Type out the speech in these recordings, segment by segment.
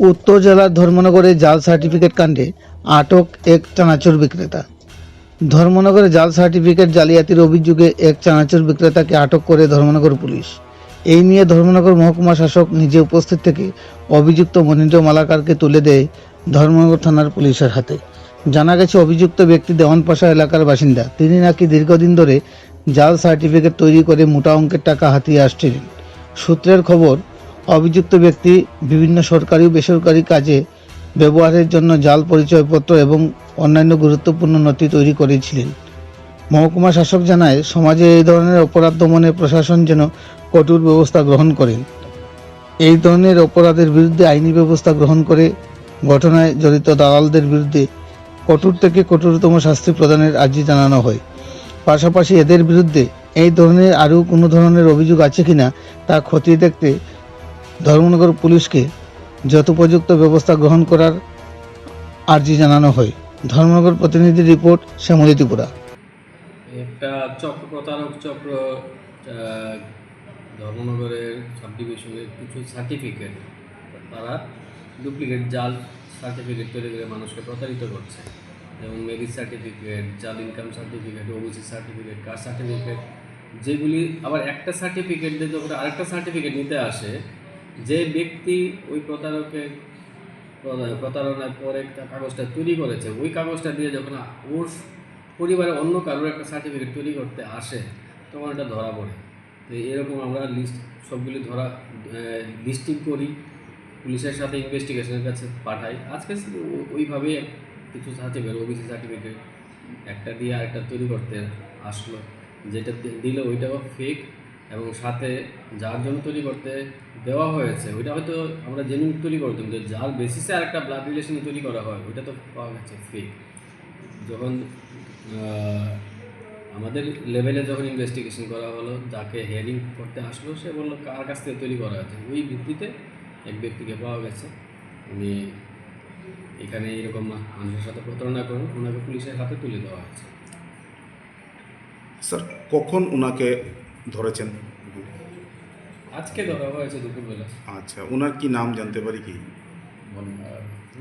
উত্তর জেলার ধর্মনগরে জাল সার্টিফিকেট কাণ্ডে আটক এক চানাচুর বিক্রেতা। ধর্মনগরে জাল সার্টিফিকেট জালিয়াতির অভিযোগে এক চানাচুর বিক্রেতাকে আটক করে ধর্মনগর পুলিশ। এই নিয়ে ধর্মনগর মহকুমা শাসক নিজে উপস্থিত থেকে অভিযুক্ত মনীন্দ্র মালাকারকে তুলে দেয় ধর্মনগর থানার পুলিশের হাতে। জানা গেছে, অভিযুক্ত ব্যক্তি দেওয়ানপাশা এলাকার বাসিন্দা। তিনি নাকি দীর্ঘদিন ধরে জাল সার্টিফিকেট তৈরি করে মোটা অঙ্কের টাকা হাতিয়ে আসছিলেন। সূত্রের খবর অভিযুক্ত ব্যক্তি বিভিন্ন সরকারি ও বেসরকারি কাজে ব্যবহারের জন্য জাল পরিচয়পত্র এবং অন্যান্য গুরুত্বপূর্ণ নথি তৈরি করেছিলেন। মহকুমা শাসক জানায়, সমাজে এই ধরনের অপরাধ দমনে প্রশাসন যেন কঠোর ব্যবস্থা গ্রহণ করেন। এই ধরনের অপরাধের বিরুদ্ধে আইনি ব্যবস্থা গ্রহণ করে ঘটনায় জড়িত দালালদের বিরুদ্ধে কঠোর থেকে কঠোরতম শাস্তি প্রদানের আর্জি জানানো হয়। পাশাপাশি এদের বিরুদ্ধে এই ধরনের আরও কোনো ধরনের অভিযোগ আছে কিনা তা খতিয়ে দেখতে ধর্মনগর পুলিশকে যথোপযুক্ত ব্যবস্থা গ্রহণ করার আর্জি জানানো হয়। ধর্মনগর প্রতিনিধি রিপোর্ট, শ্যামলী ত্রিপুরা। একটা চক্র, প্রতারক চক্র ধর্মনগরের সাব ডিভিশনের কিছু সার্টিফিকেট তারা ডুপ্লিকেট জাল সার্টিফিকেট তৈরি করে মানুষকে প্রতারিত করছে। যেমন মেরিট সার্টিফিকেট জাল income certificate OBC certificate caste certificate যেগুলি আবার একটা সার্টিফিকেট দিয়ে যখন আরেকটা সার্টিফিকেট নিতে আসে যে ব্যক্তি ওই প্রতারকের প্রতারণার পরে কাগজটা তৈরি করেছে, ওই কাগজটা দিয়ে যখন ওর পরিবারে অন্য কারোর একটা সার্টিফিকেট তৈরি করতে আসে, তখন এটা ধরা পড়ে। তো এরকম আমরা লিস্ট সবগুলি ধরা লিস্টিং করি, পুলিশের সাথে ইনভেস্টিগেশনের কাছে পাঠাই। আজকে ও- ওইভাবেই কিছু সার্টিফিকেট ওবিসি সার্টিফিকেট একটা দিয়ে আরেকটা তৈরি করতে আসলো, যেটা দিলে ওইটাও ফেক এবং সাথে যার জন্য তৈরি করতে দেওয়া হয়েছে, ওইটা হয়তো আমরা জেনুইন তৈরি করতাম যে যার বেসিসে আর একটা ব্লাড রিলেশনে তৈরি করা হয়, ওইটা তো পাওয়া গেছে ফেক যখন আমাদের লেভেলে যখন ইনভেস্টিগেশন করা হলো যাকে হেয়ারিং করতে আসলো, সে বলল, কার কাছ থেকে তৈরি করা হয়েছে? ওই ভিত্তিতে এক ব্যক্তিকে পাওয়া গেছে। উনি এখানে এরকম মানুষের সাথে প্রতারণা করেন, ওনাকে পুলিশের হাতে তুলে দেওয়া হয়েছে। স্যার, কখন ওনাকে ধরেছেন। আজকে ধরা হয়েছে দুপুরবেলা। আচ্ছা ওনার কি নাম জানতে পারি কি?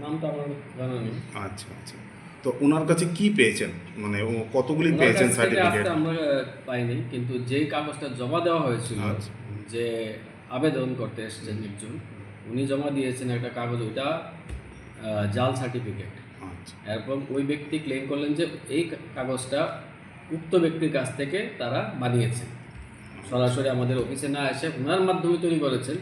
নামটা আমার জানা নেই। আচ্ছা আচ্ছা। তো ওনার কাছে কি পেয়েছেন? মানে ও কতগুলি পেয়েছেন সার্টিফিকেট আমরা পাইনি কিন্তু যেই কাগজটা জমা দেওয়া হয়েছিল আচ্ছা। যে আবেদন করতে এসেছেন একজন উনি জমা দিয়েছেন একটা কাগজ ওইটা জাল সার্টিফিকেট আচ্ছা। এবং ওই ব্যক্তি ক্লেম করলেন যে এই কাগজটা উক্ত ব্যক্তির কাছ থেকে তারা বানিয়েছে সরাসরি আমাদের অফিসে না এসে ওনার মাধ্যমে তৈরি করেছেন।